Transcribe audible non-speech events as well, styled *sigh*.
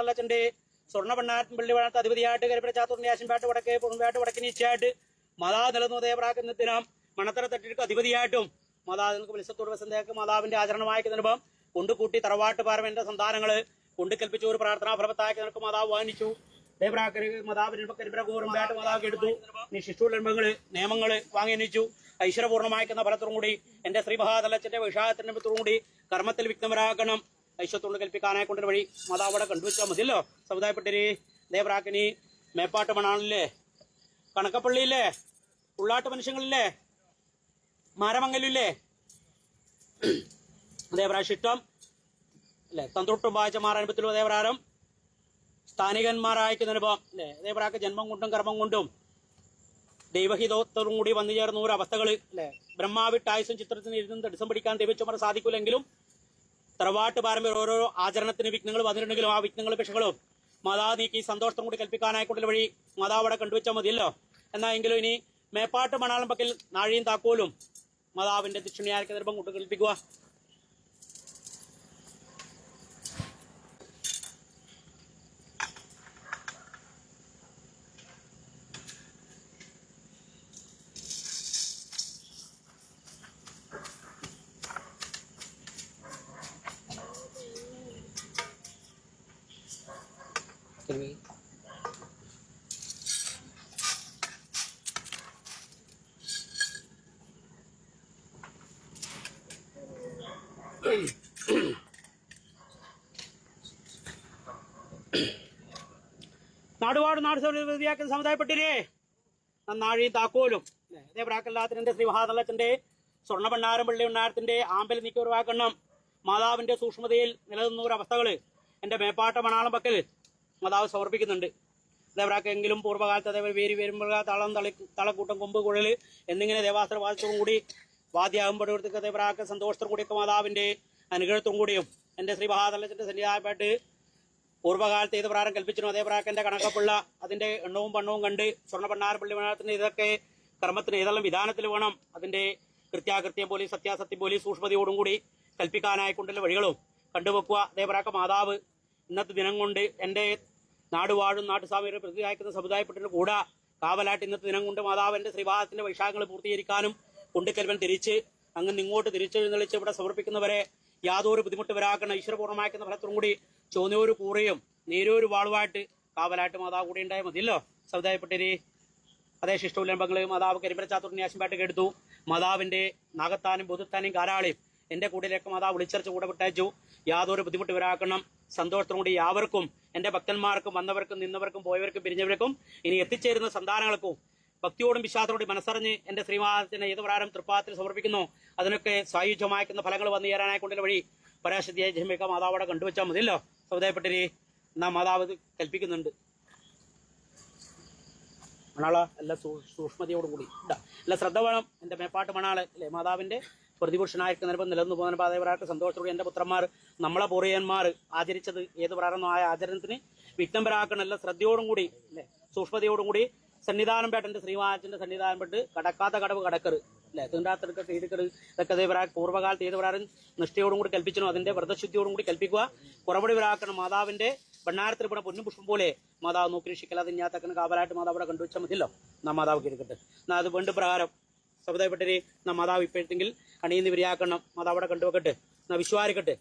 അച്ഛന്റെ സ്വർണ പള്ളി വളർത്ത അധിപതിയായിട്ട് കരിപ്പിട ചാത്തൂറിന്റെ ആശൻപാട്ട് വടക്കേ പുറമ്പാട്ട് വടക്കിനീച്ചയായിട്ട് മതാ നിലന്നു ദേവറാക്കുന്നതിനാം മണത്തറ തട്ടിട്ട് അധിപതിയായിട്ടും മാതാ നിങ്ങൾക്ക് മതാവിന്റെ മാതാവിന്റെ ആചരണമാക്കുന്നതിനുമ്പം കൊണ്ടുകൂട്ടി തറവാട്ട് പാരമ്പര്യ സന്താനങ്ങൾ കൊണ്ടുകൽപ്പിച്ച ഒരു പ്രാർത്ഥനാ ഫലവത്താക്കി നിനക്ക് മാതാവ് കൂറുമ്പായിട്ട് മാതാവ് എടുത്തു. നീ ശിശുലംബങ്ങൾ നിയമങ്ങൾ ഫലത്തോടും കൂടി എന്റെ ശ്രീ മഹാതലച്ചന്റെ വിഷാദത്തിന്റെ കൂടി കർമ്മത്തിൽ വിഘ്നമരാക്കണം ഐശ്വത്തോട് കൽപ്പിക്കാനായി കൊണ്ടൊരു വഴി മാതാവ് അവിടെ കണ്ടുവച്ചാൽ മതിയല്ലോ. സമുദായപ്പെട്ടരി ദേവറാക്കിനി മേപ്പാട്ട് മണാളില്ലേ? കണക്കപ്പള്ളിയില്ലേ? ഉള്ളാട്ട് മനുഷ്യങ്ങളില്ലേ? മാരമംഗലില്ലേ? ദേവരാശിഷ്ടം അല്ലെ? തന്ത്രുട്ടും വായിച്ച മാറാനുഭവത്തിലോ ദേവരാരം സ്ഥാനികന്മാരായിരിക്കുന്ന അനുഭവം. അല്ലെ? ദേവരാക്ക് ജന്മം കൊണ്ടും കർമ്മം കൊണ്ടും ദൈവഹിതോത്തരും കൂടി വന്നു ചേർന്ന ഒരു അവസ്ഥകൾ അല്ലെ? ബ്രഹ്മാവിട്ടായുസും ചിത്രത്തിന് ഇരുന്ന് തടസ്സം പിടിക്കാൻ ദൈവച്ചുമർ സാധിക്കില്ലെങ്കിലും തറവാട്ട് പാരമ്പര്യ ഓരോ ആചരണത്തിന് വിഘ്നങ്ങൾ വന്നിട്ടുണ്ടെങ്കിലും ആ വിഘ്നങ്ങളും പക്ഷകളും മാതാ നീക്കി സന്തോഷം കൂടി കൽപ്പിക്കാനായിക്കൊണ്ടുള്ള വഴി മാതാവ് അവിടെ കണ്ടുവച്ചാൽ മതിയല്ലോ. എന്നാ എങ്കിലും ഇനി മേപ്പാട്ട് മണാളം പക്കൽ നാഴിയും താക്കോലും മാതാവിന്റെ ദക്ഷിണയായ നിർഭം കൊണ്ട് കൽപ്പിക്കുക. *coughs* നാടുവാട് നാട് സൗകര്യം സമുദായപ്പെട്ടിരേ നന്നാഴി താക്കോലും. ദേവരാക്കല്ലാത്തിന്റെ ശ്രീ മഹാനല്ലത്തിന്റെ സ്വർണ ഭണ്ഡാരം പള്ളി ഉണ്ണാരത്തിന്റെ ആമ്പൽ നീക്കി ഒഴിവാക്കണം മാതാവിന്റെ സൂക്ഷ്മതയിൽ നിലനിന്നൂരവസ്ഥകൾ എന്റെ മേപ്പാട്ട മണാളം പക്കൽ മാതാവ് സമർപ്പിക്കുന്നുണ്ട്. ദേവരാക്കെങ്കിലും പൂർവകാലത്ത് അതേപോലെ വേരി വരുമ്പോൾ തളം തളി തളക്കൂട്ടം കൊമ്പ് കുഴൽ എന്നിങ്ങനെ ദേവാസ്ത്ര വാദത്തോടും കൂടി വാദ്യാകുമ്പോഴത്തേക്ക് ദേവരാക്ക സന്തോഷത്തോടും കൂടിയൊക്കെ മാതാവിന്റെ അനുഗ്രഹത്തോടും കൂടിയും എന്റെ ശ്രീ മഹാതലത്തിന്റെ സന്നിധാനമായിട്ട് പൂർവകാലത്ത് ഏത് പ്രാരം കൽപ്പിച്ചിരുന്നു അതേ പ്രാക്കന്റെ കണക്കപ്പുള്ള അതിന്റെ എണ്ണവും പണ്ണവും കണ്ട് സ്വർണ പണ്ണാര പള്ളി മണത്തിന് ഇതൊക്കെ കർമ്മത്തിന് ഏതെല്ലാം വിധാനത്തിൽ വേണം അതിന്റെ കൃത്യാകൃത്യം പോലീസ് സത്യാസത്യം പോലീസ് സൂക്ഷ്മതയോടും കൂടി കൽപ്പിക്കാനായിക്കൊണ്ടുള്ള വഴികളും കണ്ടുവെക്കുക. അതേപ്രാക്ക മാതാവ് ഇന്നത്തെ ദിനം കൊണ്ട് എന്റെ നാടുവാഴും നാട്ടുസ്വാമിയുടെ പ്രതിയാക്കുന്ന സമുദായപ്പെട്ടിട്ട് കൂടെ കാവലായിട്ട് ഇന്നത്തെ ദിനം കൊണ്ട് മാതാവിന്റെ ശ്രീവാദത്തിന്റെ വൈശാഖങ്ങൾ പൂർത്തീകരിക്കാനും കൊണ്ടുക്കൽവൻ തിരിച്ച് അങ്ങ് ഇങ്ങോട്ട് തിരിച്ചെഴുന്നള്ളിച്ച് ഇവിടെ സമർപ്പിക്കുന്നവരെ യാതൊരു ബുദ്ധിമുട്ട് വരാക്കുന്ന ഈശ്വരപൂർണമാക്കുന്ന ഫലത്തോടും കൂടി ചോന്നൂര് കൂറയും നേരൂര് വാളുമായിട്ട് കാവലായിട്ട് മാതാവ് കൂടി ഉണ്ടായ മതിയല്ലോ. സമുദായപ്പെട്ടിരി അതേ ശിഷ്ടോല്ലംബങ്ങൾ മാതാവ് കരിമ്പരച്ചാത്തുറിനെ ആശംപാട്ടൊക്കെ എടുത്തു മാതാവിന്റെ നാഗത്താനും ബുദ്ധത്താനും കാരാളിയും എന്റെ കൂടിലേക്ക് മാതാവ് വിളിച്ചറിച്ച് കൂടെ വിട്ടയച്ചു. യാതൊരു ബുദ്ധിമുട്ട് വരാക്കണം സന്തോഷത്തോടു യാവർക്കും എന്റെ ഭക്തന്മാർക്കും വന്നവർക്കും നിന്നവർക്കും പോയവർക്കും പിരിഞ്ഞവർക്കും ഇനി എത്തിച്ചേരുന്ന സന്താനങ്ങൾക്കും ഭക്തിയോടും വിശ്വാസത്തോടും മനസ്സറിഞ്ഞ് എന്റെ ശ്രീമാതത്തിന് ഏത് പ്രകാരം തൃപ്പാത്തിൽ സമർപ്പിക്കുന്നു അതിനൊക്കെ സായുജ്യമാക്കുന്ന ഫലങ്ങൾ വന്നു ചേരാനായി കൊണ്ടുള്ള വഴി പരാശക്തിയായ ജന്മിക മാതാവോടെ കണ്ടുവച്ചാൽ മതിയല്ലോ. സമുദായപ്പെട്ടിരി നാം മാതാവ് കൽപ്പിക്കുന്നുണ്ട്. മണാള എല്ലാ സൂ- സൂക്ഷ്മതയോടും കൂടി നല്ല ശ്രദ്ധ വേണം എന്റെ മേപ്പാട്ട് മണാൾ അല്ലെ? മാതാവിന്റെ പ്രതിപുരുഷനായിരിക്കുന്ന നിലപ്പം നിലനിന്ന് പോകുന്ന പാതവരായിട്ട് സന്തോഷത്തോടെ എന്റെ പുത്രന്മാർ നമ്മളെ പൂർവയന്മാർ ആചരിച്ചത് ഏത് പ്രാരംഭം ആ ആചരണത്തിന് വിഘ്നം നല്ല ശ്രദ്ധയോടും കൂടി അല്ലെ? സൂക്ഷ്മതയോടും കൂടി സന്നിധാനം പേട്ടന്റെ ശ്രീവാചന്റെ സന്നിധാനം പെട്ട് കടക്കാത്ത കടവ് കടക്കറ് അല്ലെ? തീണ്ടാത്തെടുക്ക തീടുക്കറ് ഇതൊക്കെ അതേപ്രാ പൂർവകാലത്ത് ഏത് പ്രാരം നിഷ്ഠയോടും കൂടി കൽപ്പിച്ചനോ അതിന്റെ വ്രതശുദ്ധിയോടും കൂടി കൽപ്പിക്കുക കുറവടി വരാക്കണം മാതാവിന്റെ ഭണ്ണാരത്തിൽ ഇവിടെ പൊന്നും പുഷ്പം പോലെ മാതാവ് നോക്കി രക്ഷിക്കലാതെ ഞാത്തക്കന് കാവലായിട്ട് മാതാവ് അവിടെ കണ്ടുവച്ചാൽ മതിയല്ലോ? നാ മാതാവ് കിടക്കട്ടെ എന്നാ അത് വേണ്ട പ്രകാരം സമുദായപ്പെട്ടരെ നാ മാതാവ് ഇപ്പോഴത്തെങ്കിൽ അണിയുന്ന വിരിയാക്കണം മാതാവ് അവിടെ കണ്ടുവെക്കട്ടെ നാ വിശ്വാരിക്കട്ടെ.